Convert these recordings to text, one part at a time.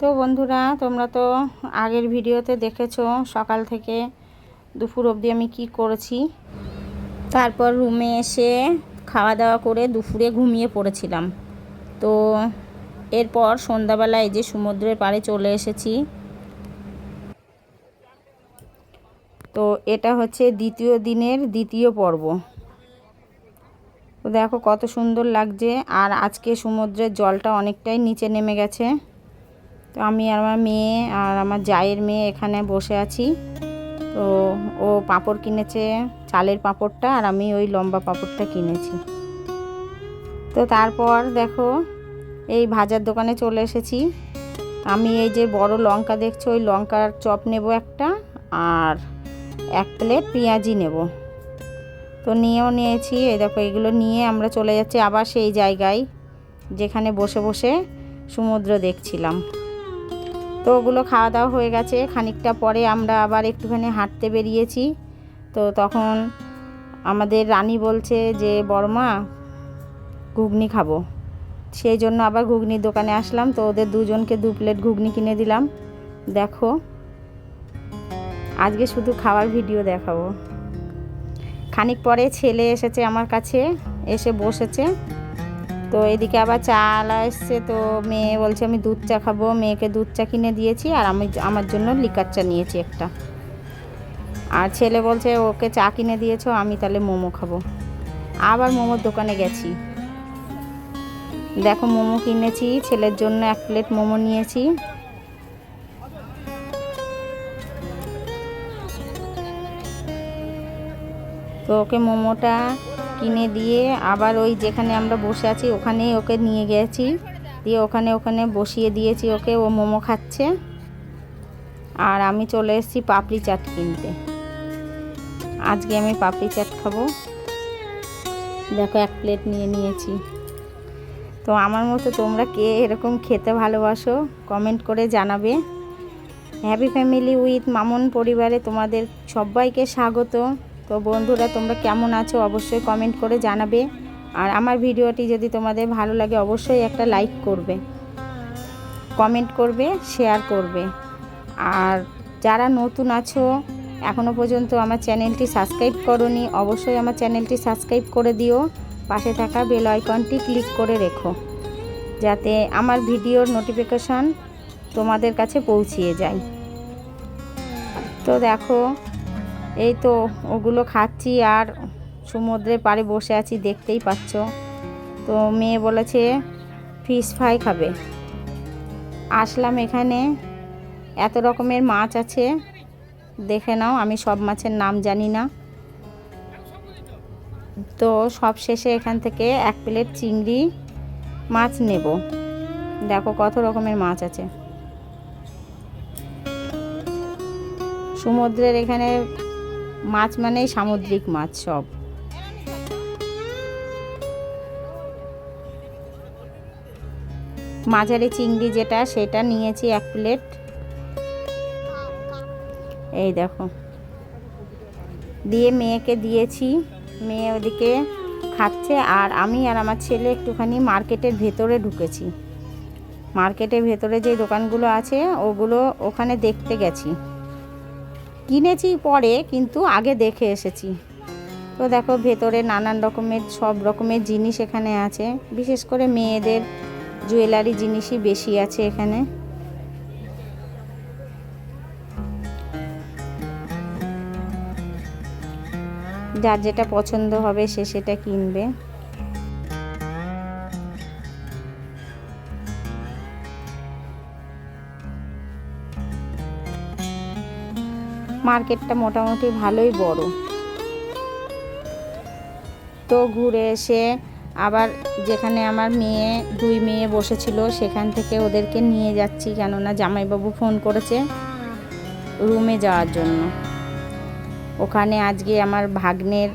তো বন্ধুরা, তোমরা তো আগের ভিডিওতে দেখেছ সকাল থেকে দুপুর অবধি আমি কি করেছি। তারপর রুমে এসে খাওয়া দাওয়া করে দুপুরে ঘুমিয়ে পড়েছিলাম। তো এরপর সন্ধ্যাবেলায় যে সমুদ্রের পাড়ে চলে এসেছি। তো এটা হচ্ছে দ্বিতীয় দিনের দ্বিতীয় পর্ব। দেখো কত সুন্দর লাগছে। আর আজকে সমুদ্রের জলটা অনেকটাই নিচে নেমে গেছে। তো আমি আর আমার মেয়ে আর আমার জায়ের মেয়ে এখানে বসে আছি। তো ও পাঁপড় কিনেছে, চালের পাঁপড়টা আর আমি ওই লম্বা পাঁপড়টা কিনেছি। তো তারপর দেখো, এই ভাজার দোকানে চলে এসেছি। আমি এই যে বড় লঙ্কা দেখছ, ওই লঙ্কার চপ নেব একটা আর এক প্লেট পেঁয়াজি নেব। তো নিয়েও নিয়েছি, এই দেখো এগুলো নিয়ে আমরা চলে যাচ্ছি আবার সেই জায়গায় যেখানে বসে বসে সমুদ্র দেখছিলাম। তো ওগুলো খাওয়া দাওয়া হয়ে গেছে। খানিকটা পরে আমরা আবার একটুখানি হাঁটতে বেরিয়েছি। তো তখন আমাদের রানী বলছে যে বড়মা ঘুগনি খাব। সেই জন্য আবার ঘুগনির দোকানে আসলাম। তো ওদের দুজনকে দু প্লেট ঘুগনি কিনে দিলাম। দেখো, আজকে শুধু খাওয়ার ভিডিও দেখাবো। খানিক পরে ছেলে এসেছে আমার কাছে, এসে বসেছে। তো এদিকে আবার চা আলা এসছে তো মেয়ে বলছে আমি দুধ চা খাব। মেয়েকে দুধ চা কিনে দিয়েছি আর আমি আমার জন্য লিকার চা নিয়েছি একটা। আর ছেলে বলছে, ওকে চা কিনে দিয়েছ, আমি তাহলে মোমো খাব। আবার মোমোর দোকানে গেছি। দেখো মোমো কিনেছি, ছেলের জন্য এক প্লেট মোমো নিয়েছি। তো ওকে মোমোটা কিনে দিয়ে আবার ওই যেখানে আমরা বসে আছি, ওখানেই ওকে নিয়ে গেছি। দিয়ে ওখানে ওখানে বসিয়ে দিয়েছি ওকে, ও মোমো খাচ্ছে। আর আমি চলে এসেছি পাপড়ি চাট কিনতে। আজকে আমি পাপড়ি চাট খাব। দেখো, এক প্লেট নিয়ে নিয়েছি। তো আমার মতো তোমরা কে এরকম খেতে ভালোবাসো, কমেন্ট করে জানাবে। হ্যাপি ফ্যামিলি উইথ মামুন পরিবারে তোমাদের সবাইকে স্বাগত। তো বন্ধুরা, তোমরা কেমন আছো অবশ্যই কমেন্ট করে জানাবে। আর আমার ভিডিওটি যদি তোমাদের ভালো লাগে, অবশ্যই একটা লাইক করবে কমেন্ট করবে শেয়ার করবে। আর যারা নতুন আছো এখনও পর্যন্ত আমার চ্যানেলটি সাবস্ক্রাইব করনি, অবশ্যই আমার চ্যানেলটি সাবস্ক্রাইব করে দিও। পাশে থাকা বেল আইকনটি ক্লিক করে রেখো, যাতে আমার ভিডিওর নোটিফিকেশান তোমাদের কাছে পৌঁছিয়ে যায়। তো দেখো এই তো ওগুলো খাচ্ছি আর সমুদ্রের পাড়ে বসে আছি, দেখতেই পাচ্ছ। তো মেয়ে বলেছে ফিশ ফ্রাই খাবে। আসলাম এখানে, এত রকমের মাছ আছে, দেখে নাও, আমি সব মাছের নাম জানি না। তো সব শেষে এখান থেকে এক প্লেট চিংড়ি মাছ নেব। দেখো কত রকমের মাছ আছে। সমুদ্রের এখানে মাছ মানে সামুদ্রিক মাছ সব। মাঝারি চিংড়ি যেটা, সেটা নিয়েছি এক প্লেট। এই দেখো। দিয়ে মেয়েকে দিয়েছি। মেয়ে ওদিকে খাচ্ছে আর আমি আর আমার ছেলে একটুখানি মার্কেটের ভেতরে ঢুকেছি। মার্কেটের ভেতরে যে দোকানগুলো আছে, ওগুলো ওখানে দেখতে গেছি। কিনেছি পরে, কিন্তু আগে দেখে এসেছি। তো দেখো, ভেতরে নানান রকমের, সব রকমের জিনিস এখানে আছে। বিশেষ করে মেয়েদের জুয়েলারি জিনিসই বেশি আছে এখানে। যার যেটা পছন্দ হবে, সে সেটা কিনবে। মার্কেটটা মোটামুটি ভালোই বড়। তো ঘুরে এসে আবার যেখানে আমার মেয়ে, দুই মেয়ে বসেছিল, সেখান থেকে ওদেরকে নিয়ে যাচ্ছি, কেননা জামাইবাবু ফোন করেছে রুমে যাওয়ার জন্য। ওখানে আজকে আমার ভাগ্নের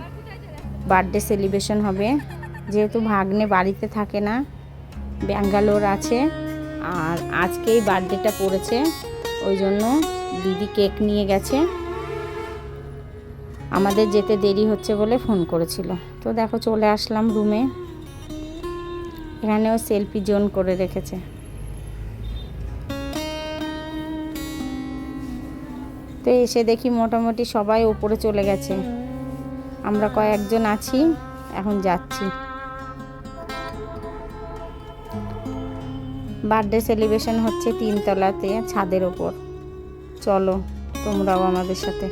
বার্থডে সেলিব্রেশন হবে। যেহেতু ভাগ্নে বাড়িতে থাকে না, ব্যাঙ্গালোর আছে, আর আজকেই বার্থডেটা পড়েছে, ওই জন্য দিদি কেক নিয়ে গেছে। আমাদের যেতে দেরি হচ্ছে বলে ফোন করেছিল। তো দেখো চলে আসলাম রুমে। এখানেও সেলফি জোন করে রেখেছে। তো এসে দেখি মোটামুটি সবাই উপরে চলে গেছে। আমরা কয়েকজন আছি, এখন যাচ্ছি। বার্থডে সেলিব্রেশন হচ্ছে তিনতলাতে ছাদের ওপর। চলো, তোমরাও আমাদের সাথে।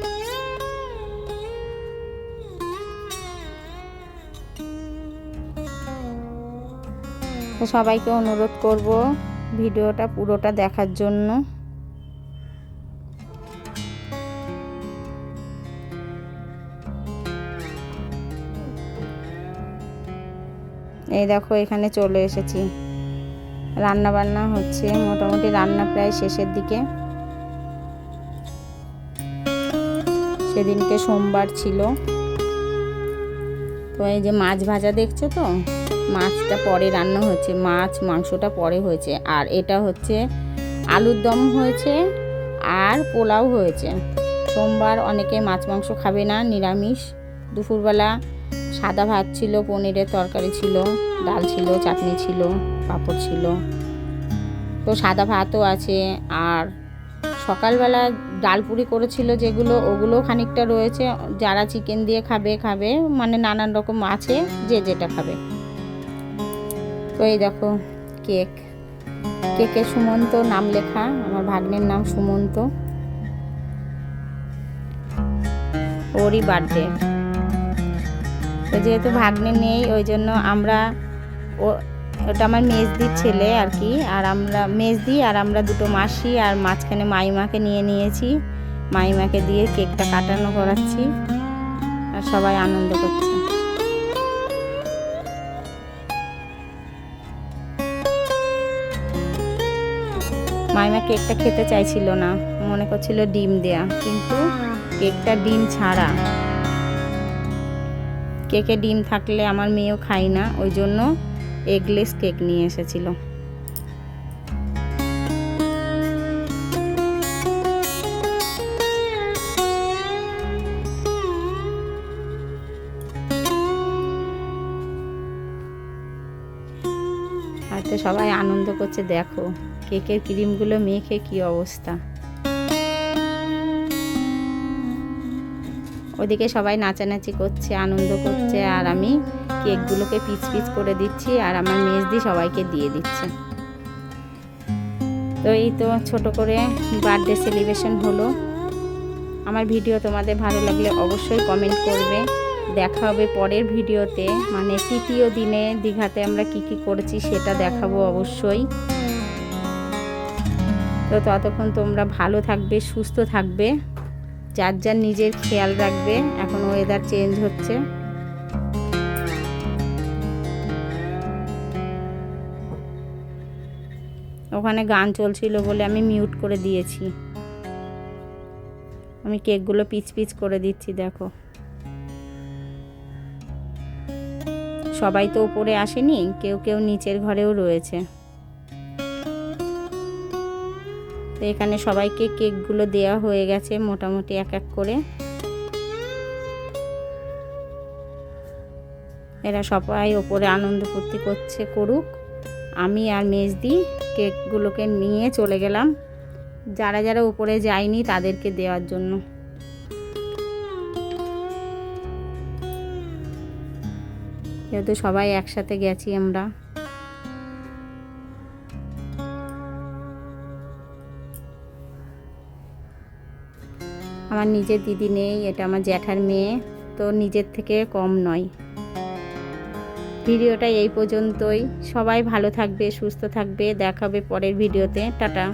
সবাইকে অনুরোধ করব ভিডিওটা পুরোটা দেখার জন্য। এই দেখো, এখানে চলে এসেছি। রান্না বান্না হচ্ছে, মোটামুটি রান্না প্রায় শেষের দিকে। সেদিনকে সোমবার ছিল। তো এই যে মাছ ভাজা দেখছ তো? মাছটা পরে রান্না হয়েছে। মাছ, মাংসটা পরে হয়েছে। আর এটা হচ্ছে আলুর দম হয়েছে আর পোলাও হয়েছে। সোমবার অনেকে মাছ, মাংস খাবে না, নিরামিষ। দুপুরবেলা সাদা ভাত ছিল, পনিরের তরকারি ছিল, ডাল ছিল, চাটনি ছিল, পাঁপড় ছিল। তো সাদা ভাতও আছে আর সকালবেলা ডাল পুরি করেছিল যেগুলো ওগুলো খানিকটা রয়েছে। যারা চিকেন দিয়ে খাবে খাবে। মানে নানান রকম আছে, যে যেটা খাবে। তো এই দেখো কেক কেকে সুমন্ত নাম লেখা। আমার ভাগ্নের নাম সুমন্ত। ওরই বার্থডে তো যেহেতু ভাগ্নে নেই, ওই জন্য আমরা ও ওটা আমার মেজদির ছেলে আর কি, আর আমরা, মেজদি আর আমরা দুটো মাসি, আর মাঝখানে মাইমাকে নিয়ে নিয়েছি। মাইমাকে দিয়ে কেকটা কাটানো করাচ্ছি, আর সবাই আনন্দ করছে। মাইমা কেকটা খেতে চাইছিল না, মনে করছিল ডিম দেয়া, কিন্তু কেকটা ডিম ছাড়া। কেকে ডিম থাকলে আমার মেয়েও খায় না, ওই জন্য এগলেস কেক নিয়ে এসেছিল। আর সবাই আনন্দ করছে, দেখো, কেকের ক্রিমগুলো মেখে কি অবস্থা। ওদিকে সবাই নাচানাচি করছে, আনন্দ করছে, আর আমি কেকগুলোকে পিচ পিচ করে দিচ্ছি আর আমার মেজদি সবাইকে দিয়ে দিচ্ছে। তো এই তো ছোট করে বার্থডে সেলিব্রেশন হলো। আমার ভিডিও তোমাদের ভালো লাগলে অবশ্যই কমেন্ট করবে। দেখা হবে পরের ভিডিওতে। মানে তৃতীয় দিনে দীঘাতে আমরা কি কি করেছি সেটা দেখাবো অবশ্যই। তো ততক্ষণ তোমরা ভালো থাকবে, সুস্থ থাকবে। যার যার নিজের খেয়াল রাখবে। এখন ওয়েদার চেঞ্জ হচ্ছে। ওখানে গান চলছিল বলে আমি মিউট করে দিয়েছি। আমি কেকগুলো পিচ পিচ করে দিচ্ছি, দেখো। সবাই তো উপরে আসেনি, কেউ কেউ নিচের ঘরেও রয়েছে। তো এখানে সবাইকে কেকগুলো দেওয়া হয়ে গেছে মোটামুটি এক এক করে। এরা সবাই ওপরে আনন্দ ফুর্তি করছে, করুক। আমি আর মেজদি কেকগুলোকে নিয়ে চলে গেলাম। যারা যারা উপরে যায়নি তাদেরকে দেওয়ার জন্য। যেহেতু সবাই একসাথে গেছি আমরা। আমার নিজের দিদি নেই, এটা আমার জ্যাঠার মেয়ে, তো নিজের থেকে কম নয়। ভিডিওটা এই পর্যন্তই। সবাই ভালো থাকবে সুস্থ থাকবে। দেখাবে পরের ভিডিওতে। টাটা।